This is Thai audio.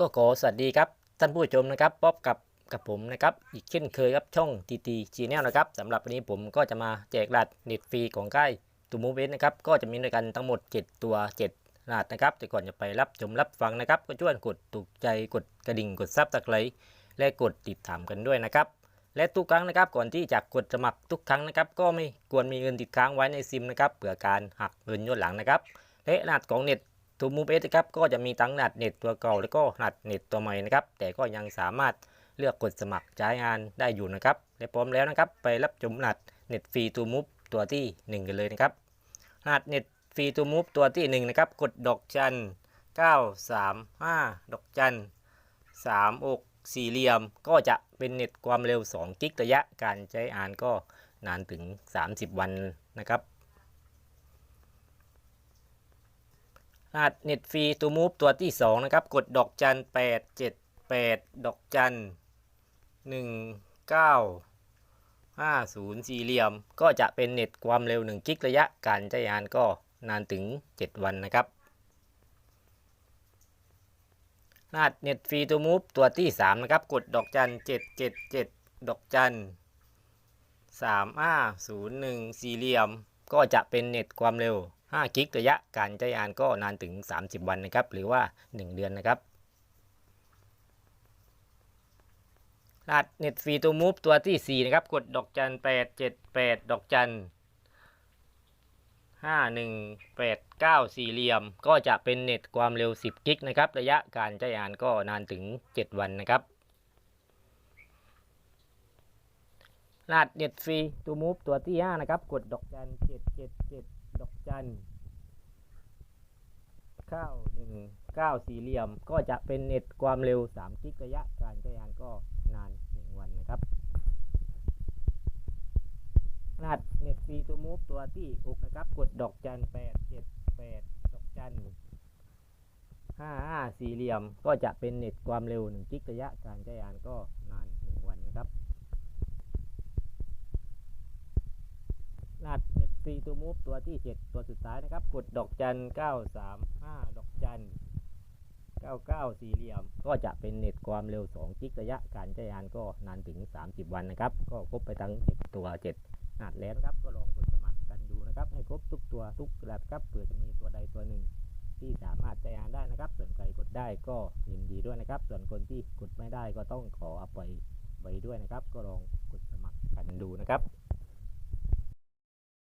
ก็ขอสวัสดีครับท่านผู้ชมนะครับพบกับกับผมนะครับอีกเช่นเคยครับช่องทีทีจีแนลนะครับสำหรับวันนี้ผมก็จะมาแจกรหัสเน็ตฟรีของค่ายตูมูเวนนะครับก็จะมีด้วยกันทั้งหมด 7 ตัว 7รหัสนะครับแต่ก่อนจะไปรับชมรับฟังนะครับ ก็ช่วยกดถูกใจกดกระดิ่งกดซับสไครต์และกดติดตามกันด้วยนะครับและทุกครั้งนะครับก่อนที่จะกดสมัครทุกครั้งนะครับ ก็ไม่ควรมีเงินติดค้างไว้ในซิมนะครับเผื่อการหักเงินย้อนหลังนะครับและรหัสของเน็ต ทูมูฟเอสนะครับก็จะมีทั้งรหัสเน็ตตัวเก่าแล้วก็รหัสเน็ตตัวใหม่นะครับ แต่ก็ยังสามารถเลือกกดสมัครใช้งานได้อยู่นะครับและพร้อมแล้วนะครับ ไปรับชมรหัสเน็ตฟรีทูมูฟตัวที่ 1 กันเลยนะครับรหัสเน็ตฟรีทูมูฟตัวที่ 1 นะครับ กดดอกจัน 935 ดอกจัน3อกสี่เหลี่ยมก็จะเป็นเน็ตความเร็ว 2 กิกระยะการใช้งานก็นานถึง 30 วันนะครับ รหัสเน็ตฟรีตัวมูฟตัวที่ 2 นะครับ กดดอกจัน 8 7 8 ดอกจัน 1 9 5 0 สี่เหลี่ยม ก็จะเป็นเน็ตความเร็ว 1 กิกระยะการใช้งานก็นานถึง 7 วันนะครับรหัสเน็ตฟรีตัวมูฟตัวที่ 3 นะครับ กดดอกจัน 7 7 7 ดอกจัน3 5 0 1 สี่เหลี่ยม ก็จะเป็นเน็ตความเร็ว 5กิกระยะการใช้งานก็นานถึง 30 วันนะครับ หรือว่า 1 เดือนนะครับรหัสเน็ตฟรีตัวมูฟตัวที่ 4 นะครับ กดดอกจัน8 7 8ดอกจัน5 1 8 9สี่เหลี่ยม ก็จะเป็นเน็ตความเร็ว 10 กิกนะครับ ระยะการใช้งานก็นานถึง 7 วันนะครับรหัสเน็ตฟรีตัวมูฟตัวที่ 5 นะครับ กดดอกจัน777ด อกจัน919สี่เหลี่ยม ก็จะเป็นเน็ตความเร็ว3กิกระยะการใช้งานก็นาน1วันนะครับรหัสเน็ตฟรีตัวมูฟตัวที่6นะครับ กดดอกจัน878ดแปดดอกจัน55สี่เหลี่ยม ก็จะเป็นเน็ตความเร็ว1กิกระยะการใช้งานก็นาน1วันนะครับ รหัสเน็ต ฟรีตัวมูฟตัวที่ 7 ตัวสุดท้ายนะครับ กดดอกจัน 935 ดอกจัน 99 สี่เหลี่ยม ก็จะเป็นเน็ตความเร็ว2กิกระยะการใช้งานก็นานถึง 30 วันนะครับ ก็ครบไปทั้ง 7 ตัว7รหัสแล้วนะครับ ก็ลองกดสมัครกันดูนะครับ ให้ครบทุกตัวทุกรหัสครับ เผื่อจะมีตัวใดตัวหนึ่ง ที่สามารถใช้งานได้นะครับ ส่วนใครกดได้ก็ยินดีด้วยนะครับ ส่วนคนที่กดไม่ได้ก็ต้องขออภัยไว้ด้วยนะครับ ก็ลองกดสมัครกันดูนะครับ